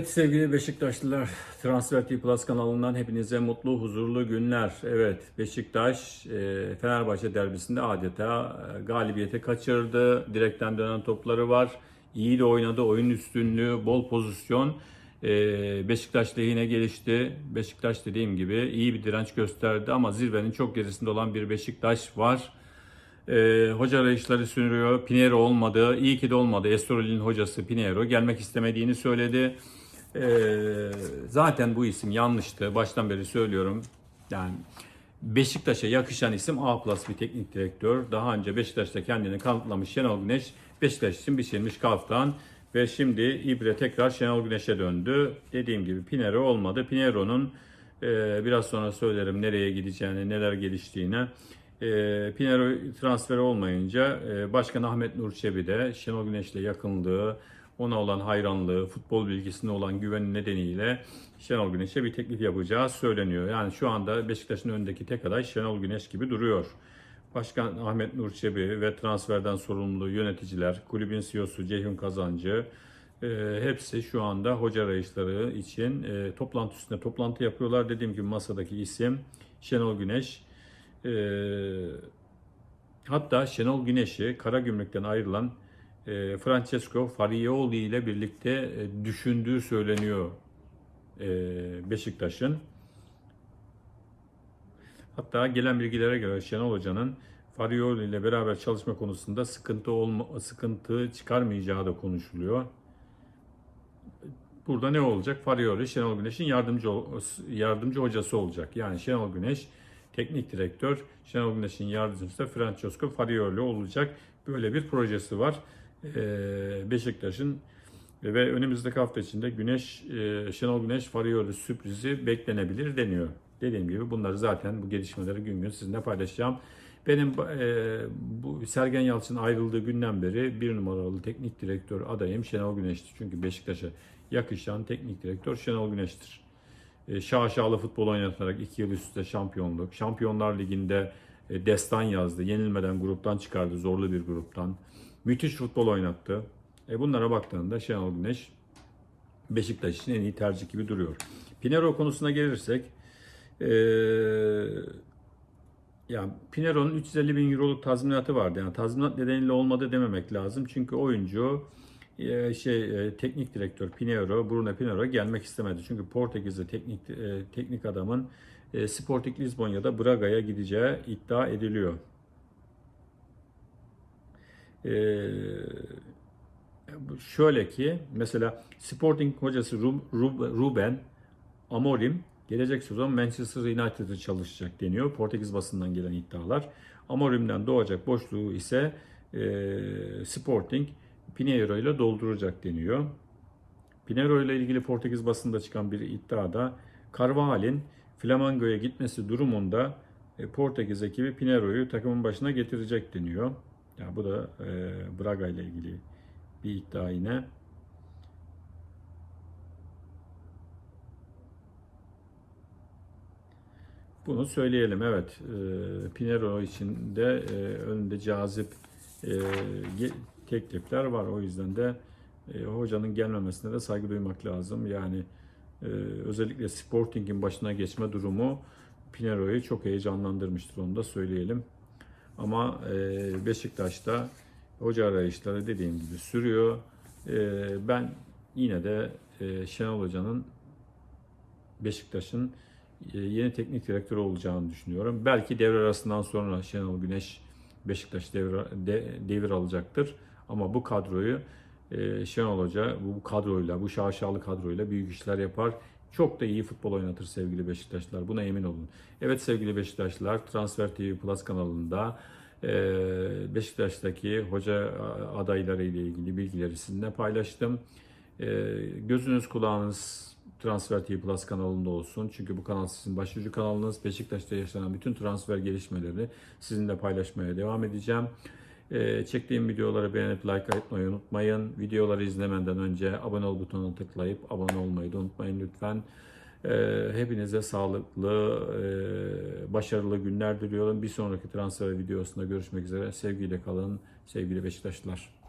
Evet sevgili Beşiktaşlılar, Transfer TV Plus kanalından hepinize mutlu, huzurlu günler. Evet, Beşiktaş e, Fenerbahçe derbisinde adeta e, galibiyete kaçırdı. Direkten dönen topları var. İyi de oynadı, oyun üstünlüğü, bol pozisyon. E, Beşiktaş lehine gelişti. Beşiktaş dediğim gibi iyi bir direnç gösterdi ama zirvenin çok gerisinde olan bir Beşiktaş var. Ee, hoca arayışları sürüyor. Pinheiro olmadı. İyi ki de olmadı. Estoril'in hocası Pinheiro gelmek istemediğini söyledi. Ee, zaten bu isim yanlıştı. Baştan beri söylüyorum. Yani Beşiktaş'a yakışan isim A plus bir teknik direktör. Daha önce Beşiktaş'ta kendini kanıtlamış Şenol Güneş. Beşiktaş için biçilmiş kaftan. Ve şimdi İbre tekrar Şenol Güneş'e döndü. Dediğim gibi Pinheiro olmadı. Pinheiro'nun e, biraz sonra söylerim nereye gideceğini, neler geliştiğini. E, Pinheiro transferi olmayınca e, Başkan Ahmet Nur Çebi de Şenol Güneş'le yakınlığı, ona olan hayranlığı, futbol bilgisine olan güveni nedeniyle Şenol Güneş'e bir teklif yapacağı söyleniyor. Yani şu anda Beşiktaş'ın önündeki tek aday Şenol Güneş gibi duruyor. Başkan Ahmet Nur Çebi ve transferden sorumlu yöneticiler, kulübün CEO'su Ceyhun Kazancı, e, hepsi şu anda hoca arayışları için e, toplantı üstünde toplantı yapıyorlar. Dediğim gibi masadaki isim Şenol Güneş. E, hatta Şenol Güneş'i Karagümrük'ten ayrılan Francesco Farioli ile birlikte e, düşündüğü söyleniyor e, Beşiktaş'ın. Hatta gelen bilgilere göre Şenol Hoca'nın Farioli ile beraber çalışma konusunda sıkıntı olma, sıkıntı çıkarmayacağı da konuşuluyor. Burada ne olacak? Farioli Şenol Güneş'in yardımcı yardımcı hocası olacak. Yani Şenol Güneş teknik direktör, Şenol Güneş'in yardımcısı da Francesco Farioli olacak. Böyle bir projesi var. Ee, Beşiktaş'ın ve önümüzdeki hafta içinde Güneş e, Şenol Güneş Farioli sürprizi beklenebilir deniyor. Dediğim gibi bunları zaten bu gelişmeleri gün gün sizinle paylaşacağım. Benim e, bu Sergen Yalçın ayrıldığı günden beri bir numaralı teknik direktör adayım Şenol Güneş'ti. Çünkü Beşiktaş'a yakışan teknik direktör Şenol Güneş'tir. E, şaşalı futbol oynatarak iki yıl üst üste şampiyonluk. Şampiyonlar Ligi'nde e, destan yazdı. Yenilmeden gruptan çıkardı. Zorlu bir gruptan. Müthiş futbol oynattı. E, bunlara baktığında Şenol Güneş Beşiktaş için en iyi tercih gibi duruyor. Pinero konusuna gelirsek ee, yani Pinero'nun 350 bin euroluk tazminatı vardı. Yani tazminat nedeniyle olmadı dememek lazım. Çünkü oyuncu e, şey e, teknik direktör Pinheiro, Bruno Pinheiro gelmek istemedi. Çünkü Portekiz'de teknik e, teknik adamın Sporting Lisbon ya da Braga'ya gideceği iddia ediliyor. Şöyle ki mesela Sporting hocası Ruben Amorim gelecek sezon Manchester United'ı çalışacak deniyor. Portekiz basından gelen iddialar. Amorim'den doğacak boşluğu ise e, Sporting Pinheiro ile dolduracak deniyor. Pinheiro ile ilgili Portekiz basında çıkan bir iddiada Carvalhal'in Flamengo'ya gitmesi durumunda e, Portekiz ekibi Pinheiro'yu takımın başına getirecek deniyor. Ya yani bu da e, Braga ile ilgili bir iddia yine. Bunu söyleyelim evet. E, Pinero için de e, önünde cazip e, teklifler var. O yüzden de e, hocanın gelmemesine de saygı duymak lazım. Yani e, özellikle Sporting'in başına geçme durumu Pinero'yu çok heyecanlandırmıştır onu da söyleyelim. Ama e, Beşiktaş'ta hoca arayışları dediğim gibi sürüyor. E, ben yine de e, Şenol Hoca'nın Beşiktaş'ın yeni teknik direktör olacağını düşünüyorum. Belki devre arasından sonra Şenol Güneş Beşiktaş devre, de, devir alacaktır. Ama bu kadroyu Şenol Hoca bu kadroyla, bu şaşalı kadroyla büyük işler yapar. Çok da iyi futbol oynatır sevgili Beşiktaşlılar. Buna emin olun. Evet sevgili Beşiktaşlılar Transfer TV Plus kanalında Beşiktaş'taki hoca adayları ile ilgili bilgileri sizinle paylaştım. Gözünüz kulağınız Transfer TV Plus kanalında olsun. Çünkü bu kanal sizin başlıca kanalınız. Beşiktaş'ta yaşanan bütün transfer gelişmelerini sizinle paylaşmaya devam edeceğim. Ee, çektiğim videoları beğenip like etmeyi unutmayın. Videoları izlemeden önce abone ol butonuna tıklayıp abone olmayı da unutmayın lütfen. Ee, hepinize sağlıklı, e, başarılı günler diliyorum. Bir sonraki transfer videosunda görüşmek üzere. Sevgiyle kalın, sevgili Beşiktaşlılar.